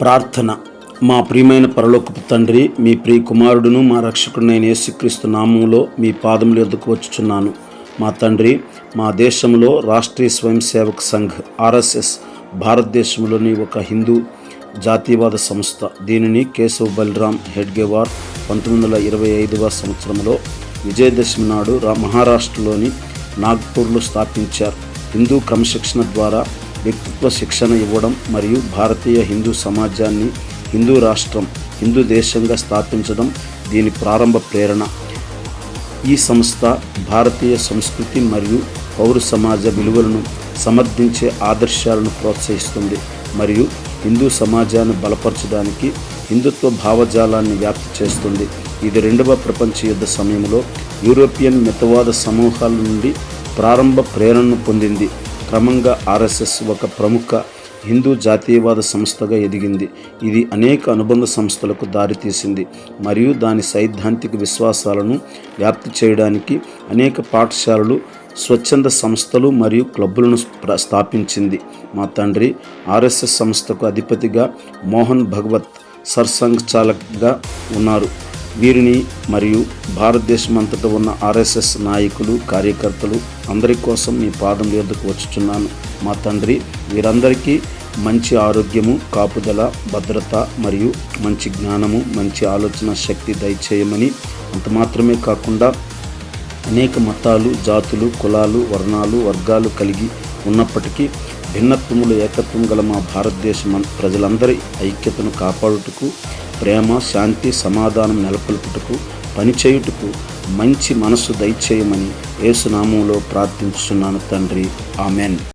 ప్రార్థన. మా ప్రియమైన పరలోకపు తండ్రి మీ ప్రియ కుమారుడును మా రక్షకుడినైన యేసుక్రీస్తు నామంలో మీ పాదములు ఎదుకు వచ్చుచున్నాను. మా తండ్రి మా దేశంలో రాష్ట్రీయ స్వయం సేవక్ సంఘ్ ఆర్ఎస్ఎస్ భారతదేశంలోని ఒక హిందూ జాతీయవాద సంస్థ. దీనిని కేశవ్ బలరాం హెడ్గేవార్ పంతొమ్మిది వందల ఇరవై ఐదవ సంవత్సరంలో విజయదశమి నాడు రా మహారాష్ట్రలోని నాగ్పూర్లో స్థాపించారు. హిందూ క్రమశిక్షణ ద్వారా వ్యక్తిత్వ శిక్షణ ఇవ్వడం మరియు భారతీయ హిందూ సమాజాన్ని హిందూ రాష్ట్రం హిందూ దేశంగా స్థాపించడం దీని ప్రారంభ ప్రేరణ. ఈ సంస్థ భారతీయ సంస్కృతి మరియు పౌర సమాజ విలువలను సమర్థించే ఆదర్శాలను ప్రోత్సహిస్తుంది మరియు హిందూ సమాజాన్ని బలపరచడానికి హిందుత్వ భావజాలాన్ని వ్యాప్తి చేస్తుంది. ఇది రెండవ ప్రపంచ యుద్ధ సమయంలో యూరోపియన్ మితవాద సమూహాల నుండి ప్రారంభ ప్రేరణను పొందింది. క్రమంగా ఆర్ఎస్ఎస్ ఒక ప్రముఖ హిందూ జాతీయవాద సంస్థగా ఎదిగింది. ఇది అనేక అనుబంధ సంస్థలకు దారితీసింది మరియు దాని సైద్ధాంతిక విశ్వాసాలను వ్యాప్తి చేయడానికి అనేక పాఠశాలలు స్వచ్ఛంద సంస్థలు మరియు క్లబ్బులను స్థాపించింది. మా తండ్రి ఆర్ఎస్ఎస్ సంస్థకు అధిపతిగా మోహన్ భగవత్ సర్సంఘ్ చాలక్గా ఉన్నారు. వీరిని మరియు భారతదేశం అంతటా ఉన్న ఆర్ఎస్ఎస్ నాయకులు కార్యకర్తలు అందరి కోసం మీ పాదం ఎద్దుకు వచ్చుచున్నాను. మా తండ్రి వీరందరికీ మంచి ఆరోగ్యము కాపుదల భద్రత మరియు మంచి జ్ఞానము మంచి ఆలోచన శక్తి దయచేయమని అంత మాత్రమే కాకుండా అనేక మతాలు జాతులు కులాలు వర్ణాలు వర్గాలు కలిగి ఉన్నప్పటికీ భిన్నత్వములు ఏకత్వం గల మా భారతదేశం ప్రజలందరి ఐక్యతను కాపాడుటకు ప్రేమ శాంతి సమాధానం నెలకొల్పుటకు పనిచేయుటకు మంచి మనసు దయచేయమని యేసునామంలో ప్రార్థించుచున్నాను తండ్రి. ఆమెన్.